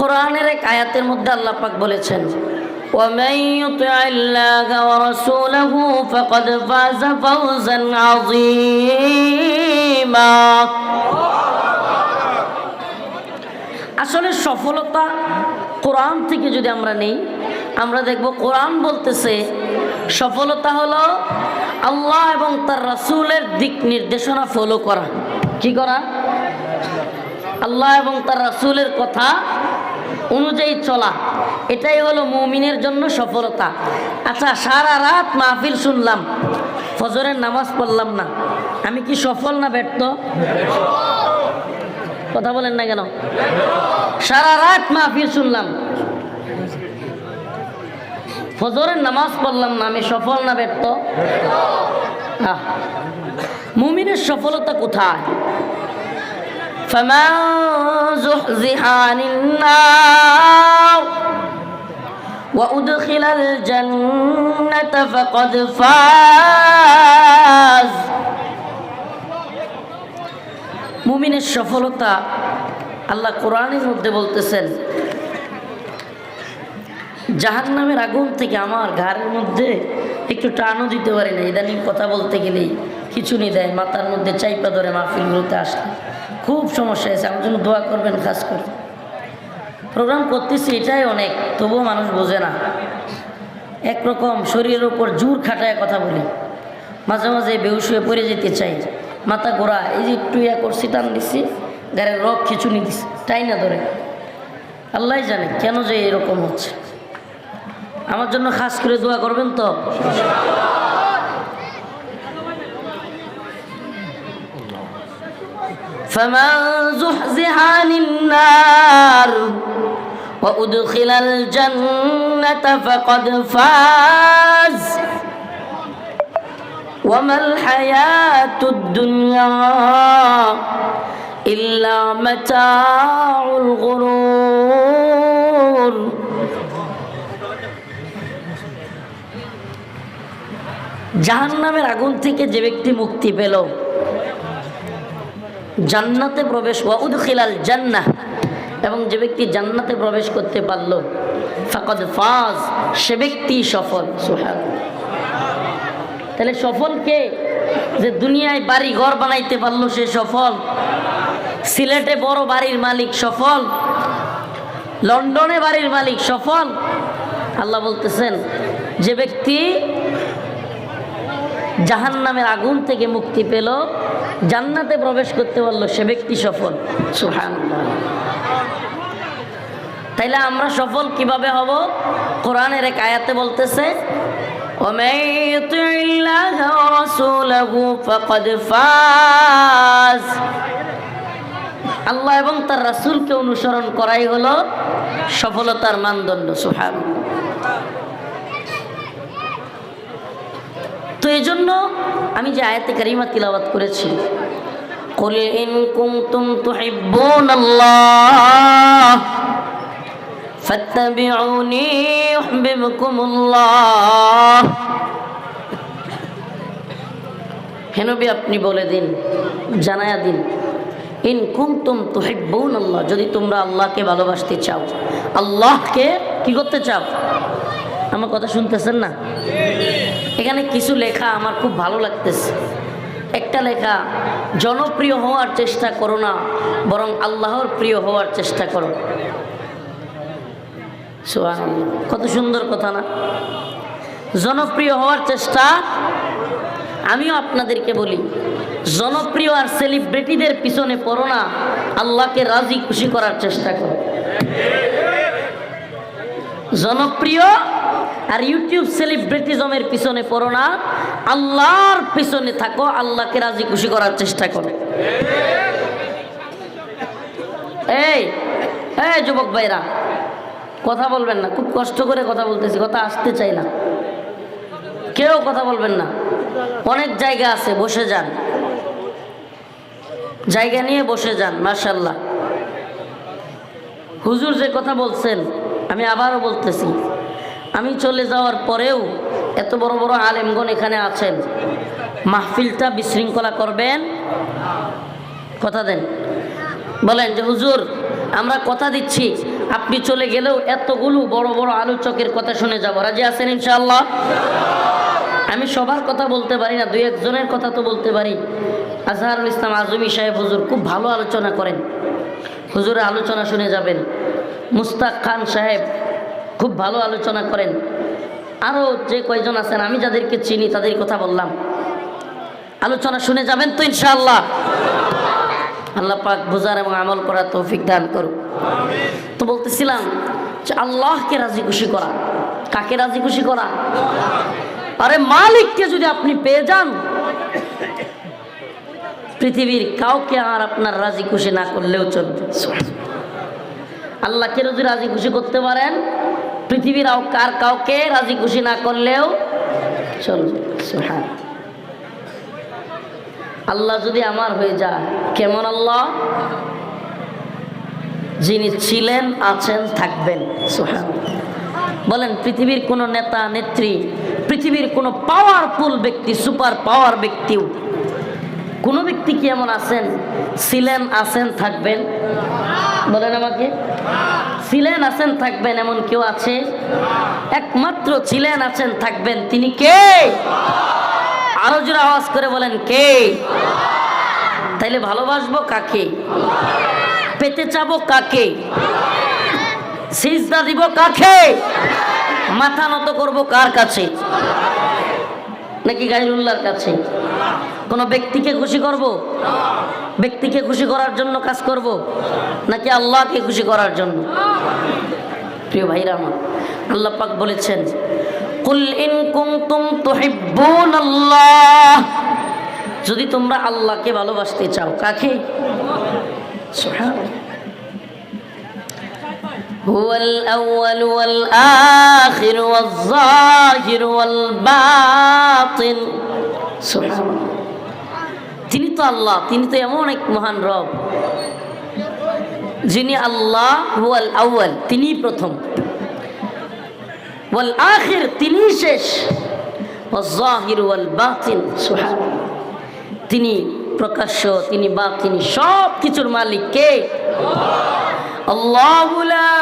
কোরআনের এক আয়াতের মধ্যে আল্লাহ পাক বলেছেন ومن يطع الله ورسوله فقد فاز فوزا عظيما আসলে সফলতা কোরআন থেকে যদি আমরা নেই আমরা দেখব কোরআন বলতেছে সফলতা হলো আল্লাহ এবং তার রাসূলের দিক নির্দেশনা ফলো করা কি করা আল্লাহ এবং তার রাসূলের কথা অনুযায়ী চলা। এটাই হলো মুমিনের জন্য সফলতা। আচ্ছা সারা রাত মাহফিল শুনলাম, ফজরের নামাজ পড়লাম না। আমি কি সফল না ব্যর্থ? কথা বলেন না কেন? সারা রাত মাহফিল শুনলাম। ফজরের নামাজ পড়লাম না, আমি সফল না ব্যর্থ? মুমিনের সফলতা কোথায়? فمن زحزح عن النار وأدخل الجنة فقد فاز মুমিনের সফলতা আল্লাহ কোরআনের মধ্যে বলতেছেন জাহান নামের আগুন থেকে আমার ঘাড়ের মধ্যে একটু টানও দিতে পারি না ইদানিং কথা বলতে গেলেই খিচুনি দেয় মাথার মধ্যে চাইপা ধরে মাহফিলগুলোতে আসলে খুব সমস্যা হয়েছে। আমার জন্য দোয়া করবেন, খাস করে। প্রোগ্রাম করতেছি এটাই অনেক, তবুও মানুষ বোঝে না। একরকম শরীরের ওপর জোর খাটায় কথা বলি। মাঝে মাঝে বেউস হয়ে পড়ে যেতে চাই। মাথা গোড়া এই যে একটু ইয়া করছি, টান দিচ্ছি গাড়ির রক খিচুনি দিচ্ছি টাই না ধরে? আল্লাহ জানে কেন যে এরকম হচ্ছে। আমার জন্য খাস করে দোয়া করবেন তো? فمن زحزح عن النار وأدخل الجنة فقد فاز وما الحياة الدنيا إلا متاع الغرور জাহান্নামের আগুন থেকে যে ব্যক্তি মুক্তি পেল জান্নাতে প্রবেশ ওয়াউদ খিলাল জান্নাহ। এবং যে ব্যক্তি জান্নাতে প্রবেশ করতে পারল, ফাকদ ফাজ, সে ব্যক্তি সফল। সুহান তাহলে সফল কে? যে দুনিয়ায় বাড়ি ঘর বানাইতে পারল, সে সফল। সিলেটে বড় বাড়ির মালিক সফল। লন্ডনে বাড়ির মালিক সফল। আল্লাহ বলতেছেন, যে ব্যক্তি জাহান নামের আগুন থেকে মুক্তি পেল জান্নাতে প্রবেশ করতে পারলো সে ব্যক্তি সফল সুহান তাইলে আমরা সফল কিভাবে হব কোরআনের এক আয়াতে বলতেছে ومن يطع الله ورسوله فقد فاز আল্লাহ এবং তার রাসূলকে অনুসরণ করাই হলো সফলতার মানদণ্ড সুহান তো এই জন্য আমি যে আয়াতে কারিমা তিলাবাত করেছি قل إن كنتم تحبون الله فاتبعوني يحببكم الله হেনবি আপনি বলে দিন জানায়া দিন ইন কুমতুম তুহিব্বুন আল্লাহ যদি তোমরা আল্লাহকে ভালোবাসতে চাও আল্লাহকে কি করতে চাও আমার কথা শুনতেছেন না এখানে কিছু লেখা আমার খুব ভালো লাগতেছে। একটা লেখা, জনপ্রিয় হওয়ার চেষ্টা করো না, বরং আল্লাহর প্রিয় হওয়ার চেষ্টা করো। কত সুন্দর কথা না? জনপ্রিয় হওয়ার চেষ্টা, আমিও আপনাদেরকে বলি, জনপ্রিয় আর সেলিব্রিটিদের পিছনে পড়ো না, আল্লাহকে রাজি খুশি করার চেষ্টা করো। জনপ্রিয় আর ইউটিউব সেলিব্রিটিজমের পিছনে পড়ো না। আল্লাহর পিছনে থাকো, আল্লাহকে রাজি খুশি করার চেষ্টা করো। এই এই যুবক ভাইরা, কথা বলবেন না, খুব কষ্ট করে কথা বলতেছি, কথা আসতে চাই না। কেউ কথা বলবেন না। অনেক জায়গা আছে, বসে যান। জায়গা নিয়ে বসে যান মার্শাল্লাহ হুজুর যে কথা বলছেন, আমি আবারও বলতেছি চলে যাওয়ার পরেও এত বড় বড় আলেমগণ এখানে আছেন। মাহফিলটা বিশৃঙ্খলা করবেন? কথা দেন। বলেন যে, হুজুর, আমরা কথা দিচ্ছি। আপনি চলে গেলেও এতগুলো বড় বড় আলোচকের কথা শুনে যাব। রাজি আছেন ইনশাআল্লাহ? আমি সবার কথা বলতে পারি না, দুই একজনের কথা তো বলতে পারি। আজহারুল ইসলাম আজমি সাহেব হুজুর খুব ভালো আলোচনা করেন। হুজুরের আলোচনা শুনে যাবেন। মুস্তাক খান সাহেব খুব ভালো আলোচনা করেন। আরও যে কয়জন আছেন, আমি যাদেরকে চিনি তাদের কথা বললাম। আলোচনা শুনে যাবেন তো ইনশাআল্লাহ। আল্লাহ পাক বোঝার এবং আমল করার তৌফিক দান করুক। তো বলতেছিলাম যে আল্লাহকে রাজি খুশি করা। কাকে রাজি খুশি করা? আরে মালিককে যদি আপনি পেয়ে যান, পৃথিবীর কাউকে আর আপনার রাজি খুশি না করলেও চলবে। আল্লাহকে যদি রাজি খুশি করতে পারেন পৃথিবীর কার কাউকে রাজি খুশি না করলেও চলবে। আল্লাহ যদি আমার হয়ে যায়, কেমন আল্লাহ যিনি ছিলেন, আছেন, থাকবেন সোহান বলেন, পৃথিবীর কোনো নেতা, নেত্রী, পৃথিবীর কোনো পাওয়ারফুল ব্যক্তি সুপার পাওয়ার ব্যক্তিও কোনো ব্যক্তি কি এমন আছেন? ছিলেন, আছেন, থাকবেন? বলেন আমাকে। ছিলেন, আছেন, থাকবেন এমন কেউ আছে? একমাত্র ছিলেন, আছেন, থাকবেন তিনি কে? আরও জোরে আওয়াজ করে বলেন, কে? তাইলে ভালোবাসবো কাকে? পেতে চাবো কাকে? সিজদা দিব কাকে? মাথা নত করব কার কাছে? নাকি গাইরুল্লাহর কাছে? কোনো ব্যক্তিকে খুশি করব? ব্যক্তিকে খুশি করার জন্য কাজ করব? নাকি আল্লাহকে খুশি করার জন্য? প্রিয় ভাইরা আমার, আল্লাহ পাক বলেছেন, কুল ইন কুনতুম তুহিব্বুন আল্লাহ যদি তোমরা আল্লাহকে ভালোবাসতে চাও, কাকে? সুবহানাল্লাহ। هو الأول والآخر والظاهر والباطن سبحان الله তিনি তো আল্লাহ তিনি তো এমন এক মহান রব যিনি আল্লাহ হুয়াল আউয়াল তিনি প্রথম ওয়াল আখির তিনি শেষ ওয়াল ওয়াল বাতিন সুবহানাল্লাহ তিনি প্রকাশ্য তিনি বা তিনি সব কিছুর মালিক কে الله لا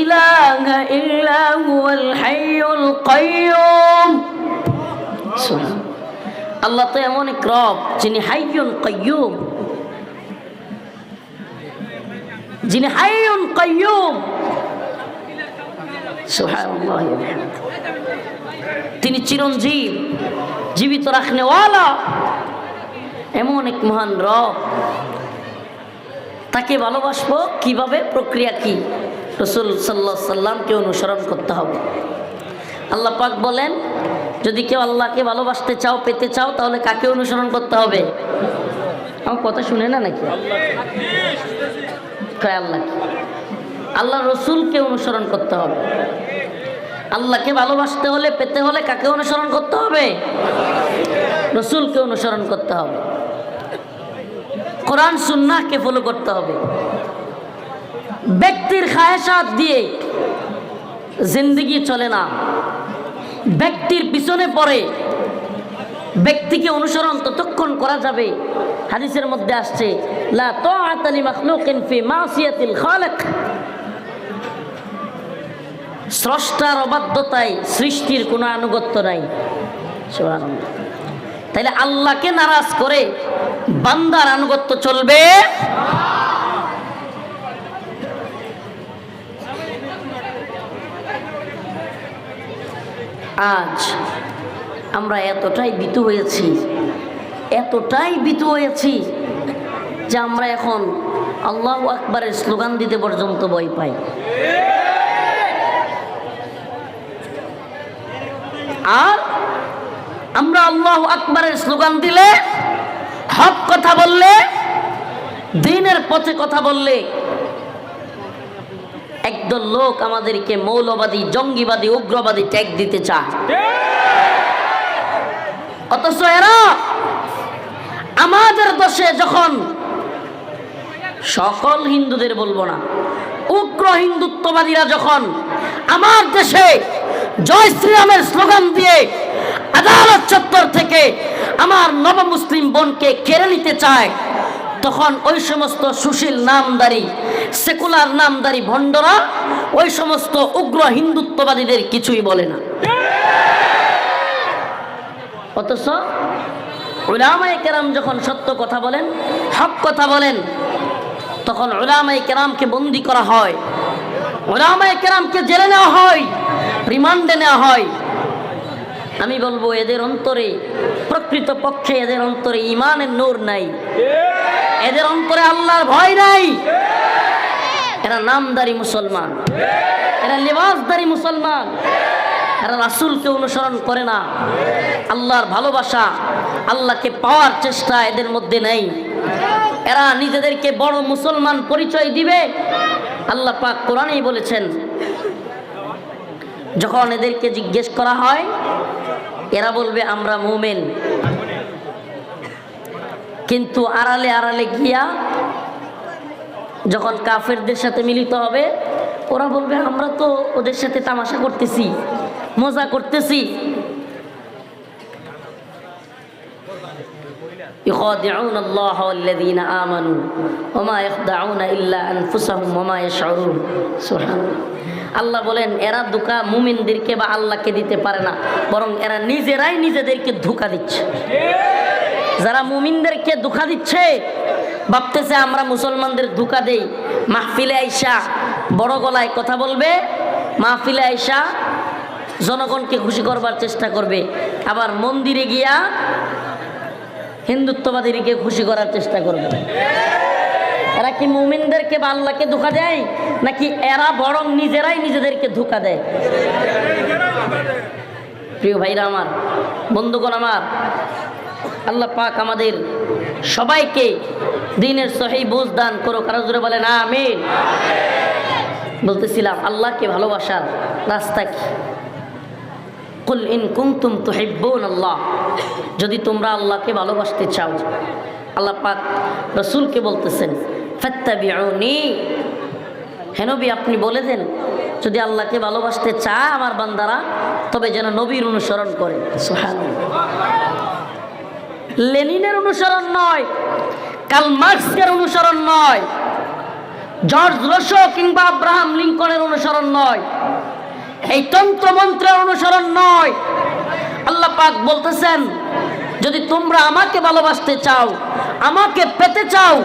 إله إلا هو الحي القيوم سبحان আল্লাহ তো এমন এক রব যিনি হাইয়ুন কাইয়ুম যিনি হাইয়ুন কাইয়ুম সুবহানাল্লাহ ওয়া বিহামদিহি। তিনি চিরঞ্জীব জীবিত রাখনেওয়ালা এমন এক মহান রব তাকে ভালোবাসবো, কীভাবে, প্রক্রিয়া কি? রসুল সাল্লা সাল্লামকে অনুসরণ করতে হবে। আল্লাহ পাক বলেন, যদি কেউ আল্লাহকে ভালোবাসতে চাও, পেতে চাও, তাহলে কাকে অনুসরণ করতে হবে? আমার কথা শুনে না নাকি? আল্লাহ আল্লাহ রসুলকে অনুসরণ করতে হবে। আল্লাহকে ভালোবাসতে হলে, পেতে হলে কাকে অনুসরণ করতে হবে? রসুলকে অনুসরণ করতে হবে। কোরআন সুন্নাহকে ফলো করতে হবে। ব্যক্তির খায়সাত দিয়ে জিন্দগি চলে না। ব্যক্তির পিছনে পড়ে ব্যক্তিকে অনুসরণ ততক্ষণ করা যাবে। হাদিসের মধ্যে আসছে, লা স্রষ্টার অবাধ্যতায় সৃষ্টির কোনো আনুগত্য নাই। তাইলে আল্লাহকে নারাজ করে বান্দার আনুগত্য চলবে। আজ আমরা এতটাই বিতু হয়েছি, এতটাই বিতু হয়েছি যে আমরা এখন আল্লাহ আকবরের স্লোগান দিতে পর্যন্ত ভয় পাই। আর আমরা আল্লাহ আকবরের স্লোগান দিলে হক কথা বললে, দিনের পথে কথা বললে, একদল লোক আমাদেরকে মৌলবাদী, জঙ্গিবাদী, উগ্রবাদী ট্যাগ দিতে চায়। অথচ এরা আমাদের দেশে যখন সকল হিন্দুদের বলব না, উগ্র হিন্দুত্ববাদীরা যখন আমার দেশে জয় শ্রীরামের স্লোগান দিয়ে আদালত চত্বর থেকে আমার নব মুসলিম বোনকে কেড়ে নিতে চায়। তখন ওই সমস্ত সুশীল নামদারি, সেকুলার নামদারি ভণ্ডরা ওই সমস্ত উগ্র হিন্দুত্ববাদীদের কিছুই বলে না। অথচ উলামায়ে কেরাম যখন সত্য কথা বলেন, হক কথা বলেন, তখন উলামায়ে কেরামকে বন্দি করা হয়। ওলামায়ে কেরামকে জেলে নেওয়া হয়, রিমান্ডে নেওয়া হয়। আমি বলব, এদের অন্তরে প্রকৃত পক্ষে এদের অন্তরে ইমানের নূর নাই। এদের অন্তরে আল্লাহর ভয় নাই। এরা নামদারি মুসলমান। এরা লিবাসদারি মুসলমান। এরা রাসুলকে অনুসরণ করে না। আল্লাহর ভালোবাসা, আল্লাহকে পাওয়ার চেষ্টা এদের মধ্যে নেই। এরা নিজেদেরকে বড় মুসলমান পরিচয় দিবে। আল্লাহ পাক কোরআনেই বলেছেন, যখন এদেরকে জিজ্ঞেস করা হয় এরা বলবে আমরা মুমেন কিন্তু আড়ালে আড়ালে গিয়া যখন কাফেরদের সাথে মিলিত হবে ওরা বলবে আমরা তো ওদের সাথে তামাশা করতেছি মজা করতেছি يخادعون الله والذين آمنوا وما يخدعون إلا أنفسهم وما يشعرون سبحان আল্লাহ বলেন, এরা ধোকা মুমিনদেরকে বা আল্লাহকে দিতে পারে না, বরং এরা নিজেরাই নিজেদেরকে ধোকা দিচ্ছে। যারা মুমিনদেরকে ধোকা দিচ্ছে, ভাবতেছে, আমরা মুসলমানদের ধোকা দেই। মাহফিলে আইসা বড় গলায় কথা বলবে, মাহফিলে আইসা জনগণকে খুশি করবার চেষ্টা করবে। আবার মন্দিরে গিয়া হিন্দুত্ববাদীকে খুশি করার চেষ্টা করবে। এরা কি মুমিনদেরকে বা আল্লাহকে ধোকা দেয়? নাকি এরা বরং নিজেরাই নিজেদেরকে ধোকা দেয়? প্রিয় ভাইরা আমার, বন্ধুগণ আমার, আল্লাহ পাক আমাদের সবাইকে দিনের সহি বুঝ দান করো কারও জোরে বলে না আমিন। বলতেছিলাম, আল্লাহকে ভালোবাসার রাস্তা কি? কুল ইন কুমতুম তুহিব্বুন আল্লাহ। যদি তোমরা আল্লাহকে ভালোবাসতে চাও, আল্লাহ পাক রসুলকে বলতেছেন ফাত্তাবিউনি। হেনবি আপনি বলে দেন, যদি আল্লাহকে ভালোবাসতে চায় আমার বান্দারা, তবে যেন নবীর অনুসরণ করে। লেনিনের অনুসরণ নয় কাল মার্কসের অনুসরণ নয়, জর্জ রসো কিংবা আব্রাহাম লিঙ্কনের অনুসরণ নয়, এই তন্ত্রমন্ত্রের অনুসরণ নয়। আল্লাহ পাক বলতেছেন, যদি তোমরা আমাকে ভালোবাসতে চাও, আমাকে পেতে চাও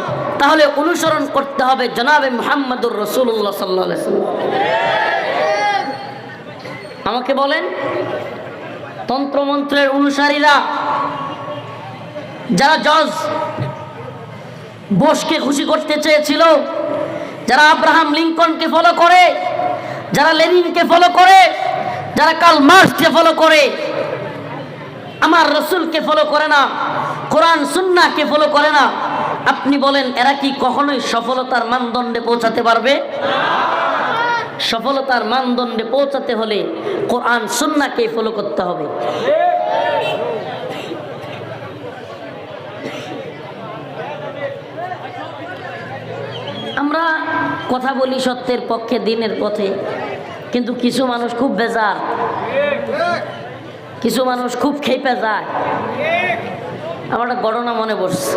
তাহলে অনুসরণ করতে হবে জনাবে মুহাম্মদুর রসুল্লাহ সাল্লাহ আমাকে বলেন, তন্ত্রমন্ত্রের অনুসারীরা যারা জজ বোসকে খুশি করতে চেয়েছিল, যারা আব্রাহাম লিঙ্কনকে ফলো করে, যারা লেনিনকে ফলো করে, যারা কাল মার্কসকে ফলো করে, আমার রসুলকে ফলো করে না, কোরআন সুন্নাহকে ফলো করে না আপনি বলেন, এরা কি কখনোই সফলতার মানদণ্ডে পৌঁছাতে পারবে? সফলতার মানদণ্ডে পৌঁছাতে হলে কোরআন সুন্নাহকে ফলো করতে হবে। আমরা কথা বলি সত্যের পক্ষে, দিনের পথে, কিন্তু কিছু মানুষ খুব বেজার। কিছু মানুষ খুব খেপে যায়। আমার একটা ঘটনা মনে পড়ছে।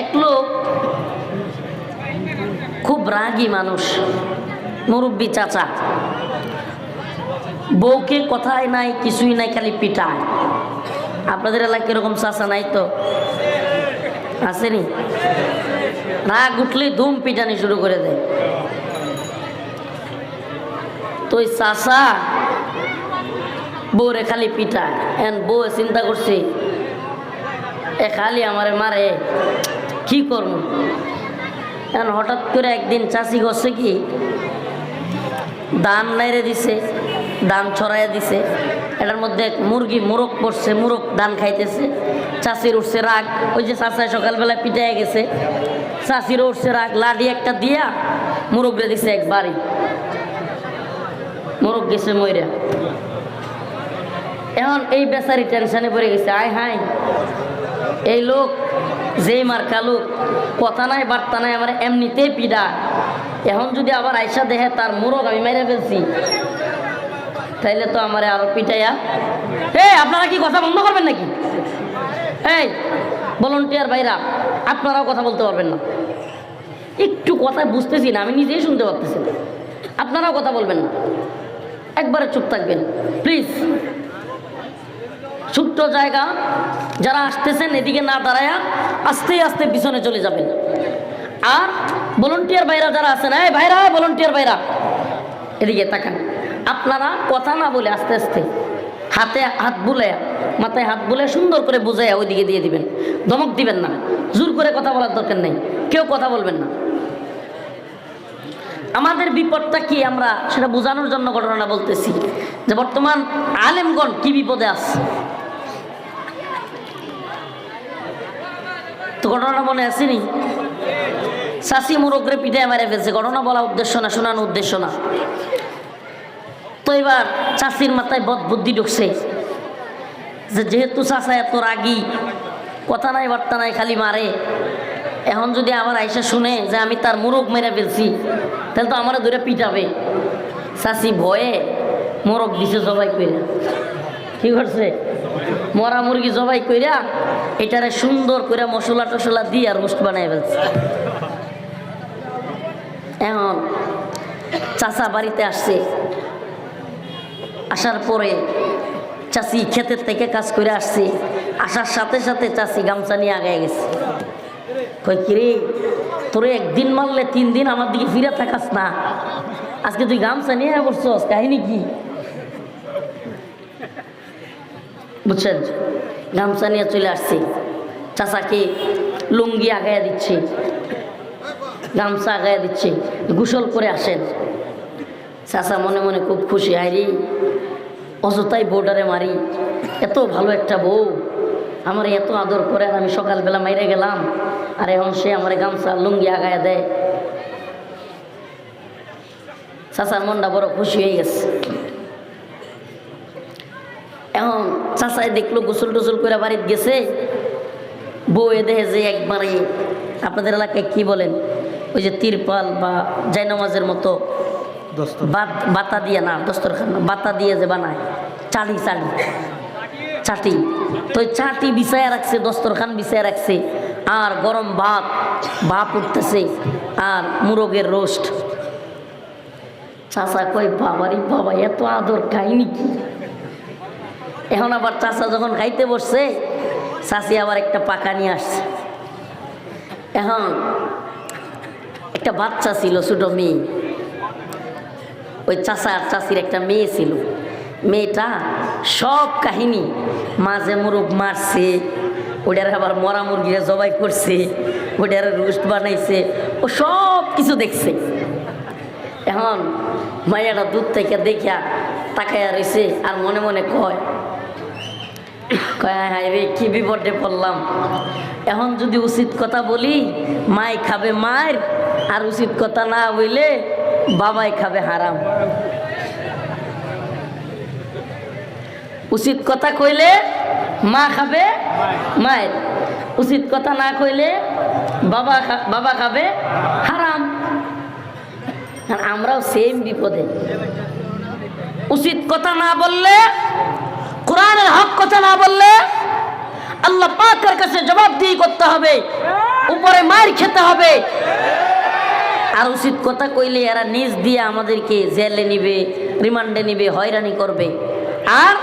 এক লোক খুব রাগী মানুষ, মুরব্বী চাচা। বউকে কথাই নাই, কিছুই নাই, খালি পিটায়। আপনাদের এলাকায় এরকম চাচা নাই তো? আসেনি? রাগ উঠলে ধুম পিটানি শুরু করে দেয়। তো চাচা বউরে খালি পিটায়। এন বউ চিন্তা করছে, এ খালি আমারে মারে। কি করব? এখন হঠাৎ করে একদিন চাষি করছে কি দান নাইরে দিছে দান ছড়াইয়া দিছে, এটার মধ্যে মুরগি মুরগ পড়ছে, মুরগ ধান খাইতেছে, চাষির উঠছে রাগ, ওই যে চাষায় সকালবেলা পিটাই গেছে চাষিরও উঠছে রাগ লাডি একটা দিয়া মুরগরে দিছে এক বাড়ি, মোরগ গেছে ময়রা এখন এই বেচারি টেনশনে পড়ে গেছে, আয় হাই এই লোক যেই মার কালুক কথা নাই, বার্তা নাই, আমার এমনিতেই পিডা। এখন যদি আবার আইসা দেখে তার মোরগ আমি মেরে ফেলছি, তাইলে তো আমার আরও পিটাইয়া এই, আপনারা কি কথা বন্ধ করবেন নাকি? এই ভলন্টিয়ার ভাইরা, আপনারাও কথা বলতে পারবেন না। একটু কথা বুঝতেছি না, আমি নিজেই শুনতে পারতেছি আপনারাও কথা বলবেন না। একবারে চুপ থাকবেন প্লিজ ছোট্ট জায়গা, যারা আসতেছেন এদিকে না দাঁড়ায়া আস্তে আস্তে পিছনে চলে যাবেন। আর ভলন্টিয়ার ভাইরা যারা আছেন, এই ভাইরা ভলন্টিয়ার ভাইরা, এদিকে তাকান। আপনারা কথা না বলে আস্তে আস্তে হাতে হাত বুলে মাথায় হাত বুলে সুন্দর করে বুঝাইয়া ওইদিকে দিয়ে দিবেন। ধমক দিবেন না। জোর করে কথা বলার দরকার নেই। কেউ কথা বলবেন না। আমাদের বিপদটা কি আমরা সেটা বোঝানোর জন্য ঘটনাটা বলতেছি যে বর্তমান আলেমগণ কি বিপদে আছে? তো ঘটনাটা মনে আসেনি? শাসি মুরগরে পিঠে মেরে ফেলছে। ঘটনা বলা উদ্দেশ্য না শোনানো উদ্দেশ্য না। তো এবার চাষির মাথায় বদ বুদ্ধি ঢুকছে যে যেহেতু চাষা এত রাগি, কথা নাই, বার্তা নাই, খালি মারে। এখন যদি আবার আইসা শুনে যে আমি তার মুরগ মেরে ফেলছি, তাহলে তো আমার ধরে পিটাবে। চাষি ভয়ে মোরগ দিছে জবাই কইরা। কি করছে? মরা মুরগি জবাই কইরা এটারে সুন্দর করে মশলা টসলা দিয়ে আর রোস্ট বানাই ফেলছে। এখন চাচা বাড়িতে আসছে। আসার পরে চাষি ক্ষেতের থেকে কাজ করে আসছে। আসার সাথে সাথে চাষি গামছা নিয়ে আগে গেছে। কই কিরে তোরে একদিন মারলে তিন দিন আমার দিকে ফিরে থাকাস না। আজকে তুই গামছা নিয়ে বসছস, কাহিনী কি? বুঝছেন? গামছা নিয়ে চলে আসছি। চাচাকে লুঙ্গি আগায়া দিচ্ছে। গামছা আগায়া দিচ্ছে। গোসল করে আসেন। চাচা মনে মনে খুব খুশি হাইরি অযথাই বউডারে মারি। এত ভালো একটা বউ। আমার এত আদর করে আমি সকালবেলা মাইরে গেলাম। আর এখন সে আমার গামছা, লুঙ্গি আগায় দেয়। চাচার মনটা বড় খুশি হয়ে গেছে। এখন চাচাই দেখল গোসল টোসল করে বাড়িতে গেছে। বউ এ দেখে যে একবারে আপনাদের এলাকায় কি বলেন? ওই যে তিরপাল বা জায়নামাজের মতো বাত- দিয়ে না দস্তরখান বাতা দিয়ে যে বানায়। চালি চালি। চাটি। তো চাটি বিছায় রাখছে দস্তরখান বিছায় রাখছে। আর গরম ভাত ভাপ উঠতেছে। আর মুরগের রোস্ট। চাচা কই বাবারি বাবা এত আদর খাইনি কি? এখন আবার চাচা যখন খাইতে বসছে, চাচি আবার একটা পাকা নিয়ে আসছে। এখন একটা বাচ্চা ছিল, ছোট মেয়ে। ওই চাচা আর চাচির একটা মেয়ে ছিল। মেয়েটা সব কাহিনী মাঝে মুরগ মারছে, ওটার আবার মরা মুরগিরা জবাই করছে, ওটার রোস্ট বানাইছে, ও সব কিছু দেখছে। এখন মাইয়াটা দূর থেকে দেখিয়া তাকাইয়া রয়েছে আর মনে মনে কয় কয় হায় রে, কি বিপদে পড়লাম? এখন যদি উচিত কথা বলি, মাই খাবে মায়ের, আর উচিত কথা না বইলে বাবাই খাবে হারাম। উচিত কথা কইলে মা খাবে মায়ের, উচিত কথা না কইলে বাবা বাবা খাবে হারাম। আমরাও সেম বিপদে। উচিত কথা না বললে কোরআনের হক কথা না বললে আল্লাহ পাকের কাছে জবাবদিহি করতে হবে। উপরে মায়ের খেতে হবে। আর উচিত কথা কইলে এরা নিজ দিয়ে আমাদেরকে জেলে নিবে, রিমান্ডে নিবে, হয়রানি করবে। আর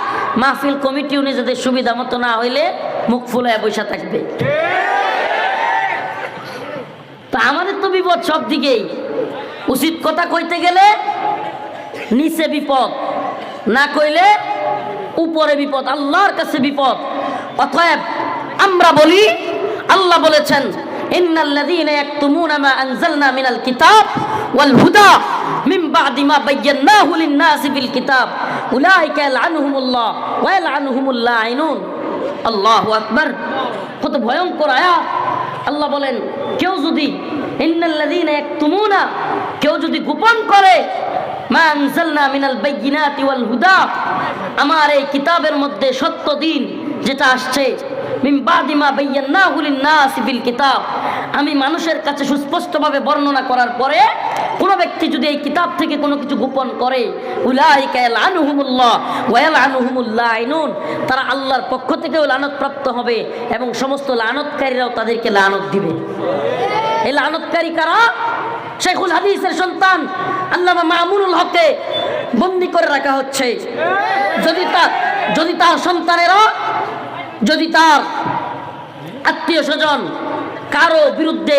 মাহফিল কমিটিও নিজেদের সুবিধা মতো না হইলে মুখ ফুলায় বসে থাকবে। তা আমাদের তো বিপদ সব দিকেই। উচিত কথা কইতে গেলে নিচে বিপদ, না কইলে উপরে বিপদ, আল্লাহর কাছে বিপদ। অতএব আমরা বলি, আল্লাহ বলেছেন, ইন্নাল্লাযীনা ইয়াকতুমুনা মা আনজালনা মিনাল কিতাব ওয়াল হুদা মিন বাদি মা বায়্যানাহু লিন-নাসি ফিল কিতাব। উলাইকা ইয়ালআনুহুমুল্লাহ ওয়া ইয়ালআনুহুমুল লাঈনুন। আল্লাহু আকবার। কত ভয়ঙ্কর আয়াত। আল্লাহ বলেন, কেউ যদি ইন্নাল্লাযীনা ইয়াকতুমুনা, কেউ যদি গোপন করে, মা আনজালনা মিনাল বাইয়িনাতি ওয়াল হুদা, আমার এই কিতাবের মধ্যে সত্য দিন যেটা আসছে কিতাব। আমি মানুষের কাছে সুস্পষ্টভাবে বর্ণনা করার পরে, কোনো ব্যক্তি যদি এই কিতাব থেকে কোনো কিছু গোপন করে তারা আল্লাহর পক্ষ থেকেও লানত প্রাপ্ত হবে এবং সমস্ত লানতকারীরাও তাদেরকে লানত দিবে। এই লানতকারী কারা? শেখুল হাদিসের সন্তান আল্লামা মামুনুল হককে বন্দি করে রাখা হচ্ছে। যদি তার যদি তার সন্তানেরা, যদি তার আত্মীয় স্বজন কারও বিরুদ্ধে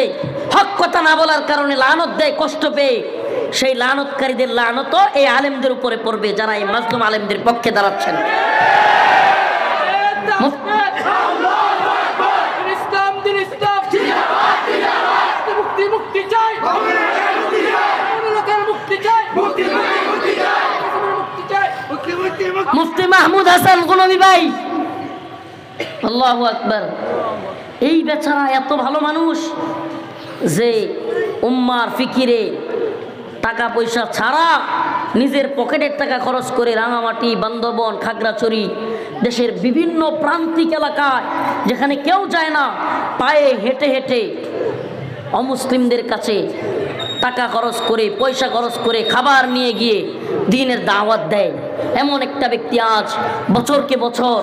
হক কথা না বলার কারণে লানত দেয়, কষ্ট পেয়ে সেই লানতকারীদের লানত এই আলেমদের উপরে পড়বে যারা এই মাজলুম আলেমদের পক্ষে দাঁড়াচ্ছেন মুফ- দিন ইসলাম দিন ইসলাম মুক্তি মুক্তি চাই লোকের মুক্তি চাই মুক্তি চাই মুক্তি মুক্তি মাহমুদ হাসান গুনবী ভাই। আল্লাহু আকবার। এই বেচারা এত ভালো মানুষ যে উম্মার ফিকিরে টাকা পয়সা ছাড়া নিজের পকেটের টাকা খরচ করে রাঙামাটি, বান্দরবন, খাগড়াছড়ি দেশের বিভিন্ন প্রান্তিক এলাকায় যেখানে কেউ যায় না, পায়ে হেঁটে হেঁটে অমুসলিমদের কাছে টাকা খরচ করে, পয়সা খরচ করে খাবার নিয়ে গিয়ে দিনের দাওয়াত দেয়। এমন একটা ব্যক্তি আজ বছরকে বছর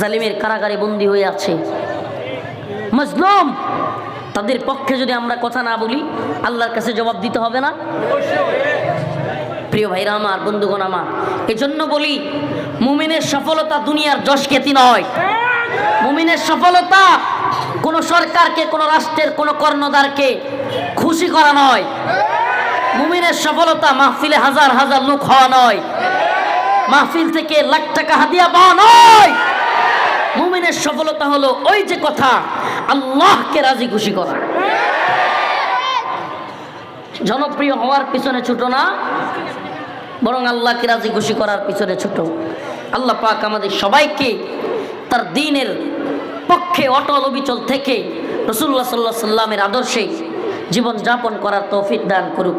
জালিমের কারাগারে বন্দী হয়ে আছে। মজলুম, তাদের পক্ষে যদি আমরা কথা না বলি, আল্লাহর কাছে জবাব দিতে হবে না? প্রিয় ভাইরা আমার, বন্ধুগণ আমার, এজন্য বলি, মুমিনের সফলতা দুনিয়ার যশ খ্যাতি নয়। মুমিনের সফলতা কোনো সরকারকে, কোনো রাষ্ট্রের, কোনো কর্ণধারকে খুশি করা নয়। মুমিনের সফলতা মাহফিলে হাজার হাজার লোক হওয়া নয়। মাহফিল থেকে লাখ টাকা হাদিয়া পাওয়া নয়। মুমিনের সফলতা হলো ওই যে কথা, আল্লাহকে রাজি খুশি করা। জনপ্রিয় হওয়ার পিছনে ছোট না, বরং আল্লাহকে রাজি খুশি করার পিছনে ছোট। আল্লাহ পাক আমাদের সবাইকে তার দিনের পক্ষে অটল অবিচল থেকে রসুল্লাহ সাল্লাহ সাল্লামের আদর্শে জীবনযাপন করার তৌফিক দান করুক।